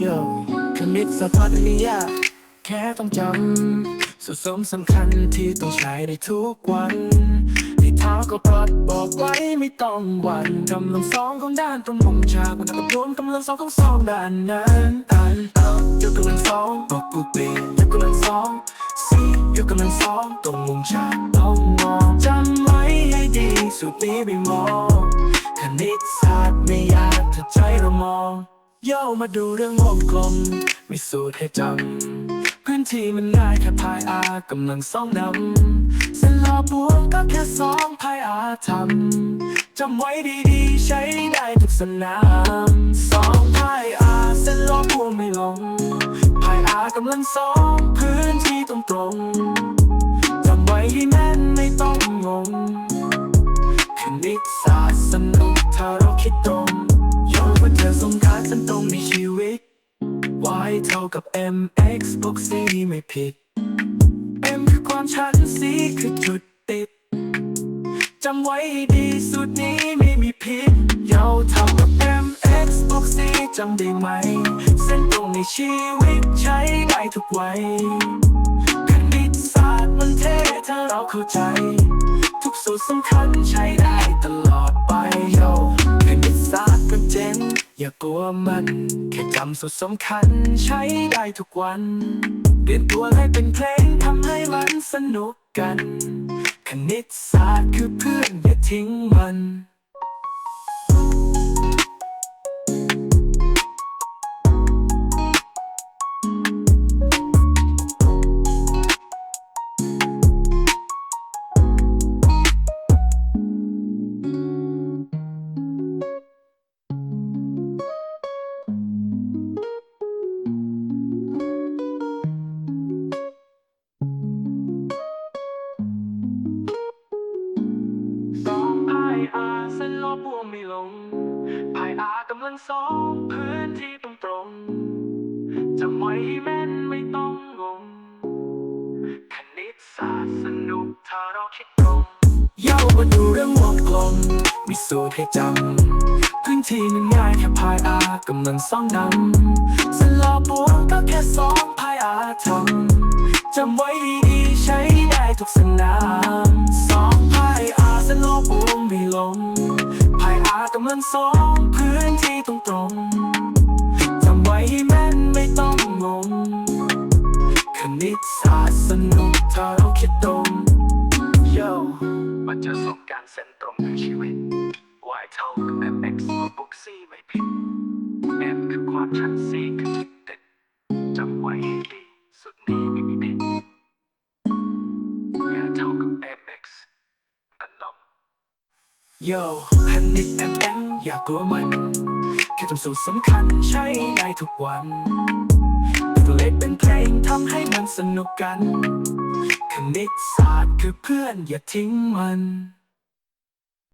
โยคณิตศาสตร์พอดียากแค่ต้องจำสุดสมสำคัญที่ต้องใช้ในทุกวันที่เท้าก็ปลดบอกไว้ไม่ต้องหวั่นกำลังสองของด้านตรงมุมฉากมันกับรวมกำลังสองของสองด้านนั้นตันเอายกกำลังสองบอกปุ๊บปียกกำลังสองสี่ยกกำลังสองตรงมุมฉากต้องมองจำไว้ให้ดีสุดนี้ไม่มองคณิตศาสตร์ไม่ยากถ้าใจเรามอง ย่อมาดูเรื่องวงกลม มีสูตรให้จำพื้นที่มันง่ายแค่พายอากำลังสองนำเส้นรอบบวกก็แค่สองพายอาทำจำไว้ดีๆ ใช้ได้ทุกสนามสองพายอาเส้นรอบบวกไม่ลงพายอากำลังสองพื้นที่ตรงตรงจำไว้ให้แม่นไม่ต้องงงคณิตศาสตร์สนุกถ้าเราคิดตรง y เท่ากับ mx บวก c ไม่ผิด m คือความชัน c คือจุดติดจำไว้ให้ดีสูตรนี้ไม่มีผิดยาวเท่ากับ mx บวก c จำได้ไหม เส้นตรงในชีวิตใช้ได้ทุกวัยคณิตศาสตร์มันเท่ถ้าเราเข้าใจ ทุกสูตรสำคัญใช้ได้ตลอด อย่ากลัวมัน แค่จำสูตรสำคัญใช้ได้ทุกวัน เปลี่ยนตัวให้เป็นเพลงทำให้มันสนุกกัน คณิตศาสตร์คือเพื่อนอย่าทิ้งมัน อาเส้นรอบบวงไม่ลงพายอากำลังสองพื้นที่ตรงตรงจำไว้ให้แม่นไม่ต้องงงคณิตศาสตร์สนุกถ้าเราคิดตรงเย้ามาดูเรื่องวงกลมมีสูตรให้จำพื้นที่มันง่ายแค่พายอากำลังสองนำเส้นรอบบวงก็แค่สอง ไม่ลงพายอากำลังสองพื้นที่ตรงตรงจำไว้ให้แม่นไม่ต้องงงคณิตศาสตร์สนุกถ้าเราคิดตรงโยมันจะสบการเส้นตรงในชีวิต y เท่ากับ mx บวก c ไม่ผิด m คือความชัน c คือจุดเด่นจำไว้ให้ดีสุดนี้ โยคณิต mm อย่ากลัวมัน แค่ทำสูตรสำคัญใช้ได้ทุกวันเลขเป็นเพลงทำให้มันสนุกกัน คณิตศาสตร์คือเพื่อนอย่าทิ้งมัน